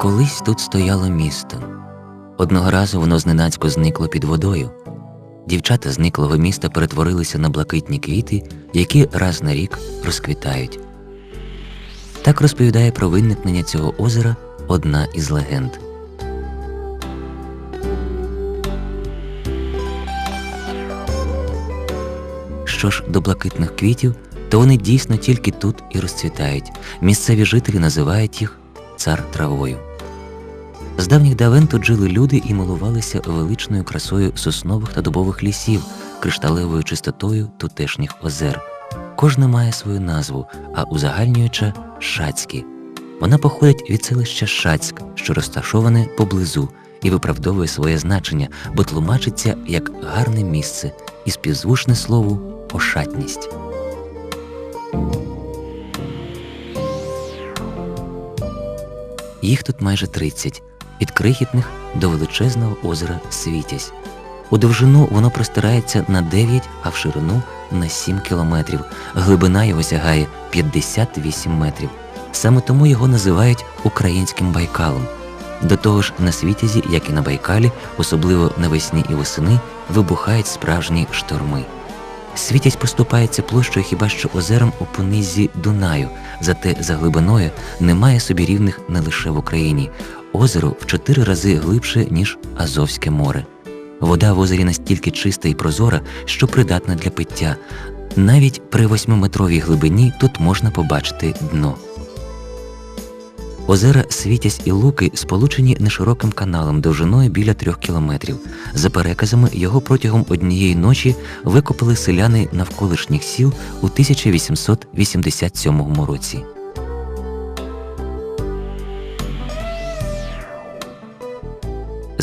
Колись тут стояло місто. Одного разу воно зненацько зникло під водою. Дівчата зниклого міста перетворилися на блакитні квіти, які раз на рік розквітають. Так розповідає про виникнення цього озера одна із легенд. Що ж до блакитних квітів, то вони дійсно тільки тут і розцвітають. Місцеві жителі називають їх цар травою. З давніх давен тут жили люди і милувалися величною красою соснових та дубових лісів, кришталевою чистотою тутешніх озер. Кожна має свою назву, а узагальнююча Шацькі. Вона походить від селища Шацьк, що розташоване поблизу, і виправдовує своє значення, бо тлумачиться як гарне місце і співзвучне слову ошатність. Їх тут майже 30, від крихітних до величезного озера Світязь. У довжину воно простирається на 9, а в ширину на 7 кілометрів. Глибина його сягає 58 метрів. Саме тому його називають українським Байкалом. До того ж, на світязі, як і на Байкалі, особливо навесні і восени, вибухають справжні шторми. Світязь поступається площею хіба що озером у понизі Дунаю, зате за глибиною немає собі рівних не лише в Україні. Озеро в чотири рази глибше, ніж Азовське море. Вода в озері настільки чиста і прозора, що придатна для пиття. Навіть при восьмиметровій глибині тут можна побачити дно. Озера Світязь і Луки сполучені нешироким каналом довжиною біля трьох кілометрів. За переказами, його протягом однієї ночі викопали селяни навколишніх сіл у 1887 році.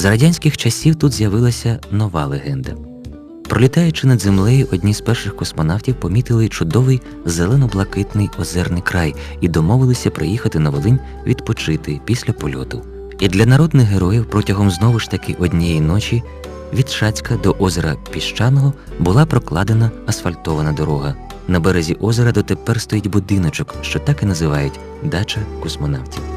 За радянських часів тут з'явилася нова легенда. Пролітаючи над землею, одні з перших космонавтів помітили чудовий зелено-блакитний озерний край і домовилися приїхати на Волинь відпочити після польоту. І для народних героїв протягом знову ж таки однієї ночі від Шацька до озера Піщаного була прокладена асфальтована дорога. На березі озера дотепер стоїть будиночок, що так і називають дача космонавтів.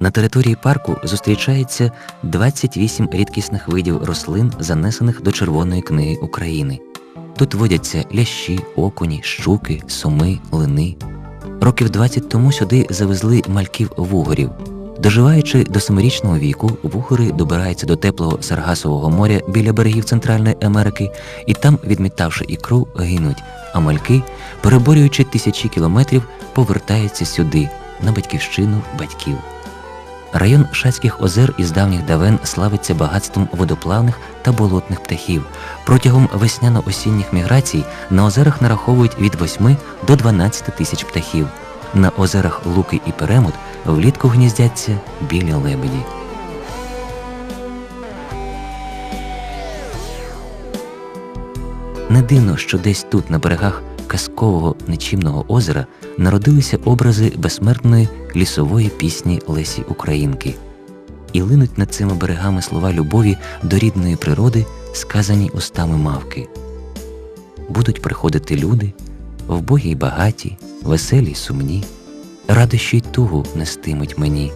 На території парку зустрічається 28 рідкісних видів рослин, занесених до Червоної книги України. Тут водяться лящі, окуні, щуки, соми, лини. Років 20 тому сюди завезли мальків вугорів. Доживаючи до семирічного віку, вугори добираються до теплого Саргасового моря біля берегів Центральної Америки і там, відмітавши ікру, гинуть, а мальки, переборюючи тисячі кілометрів, повертаються сюди, на батьківщину батьків. Район Шацьких озер із давніх давен славиться багатством водоплавних та болотних птахів. Протягом весняно-осінніх міграцій на озерах нараховують від 8 до 12 тисяч птахів. На озерах Луки і Перемут влітку гніздяться білі лебеді. Не дивно, що десь тут, на берегах казкового нечимного озера, народилися образи безсмертної лісової пісні Лесі Українки. І линуть над цими берегами слова любові до рідної природи, сказані устами мавки. Будуть приходити люди, вбогі й багаті, веселі й сумні, радощі й тугу нестимуть мені,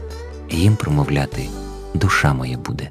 їм промовляти душа моя буде.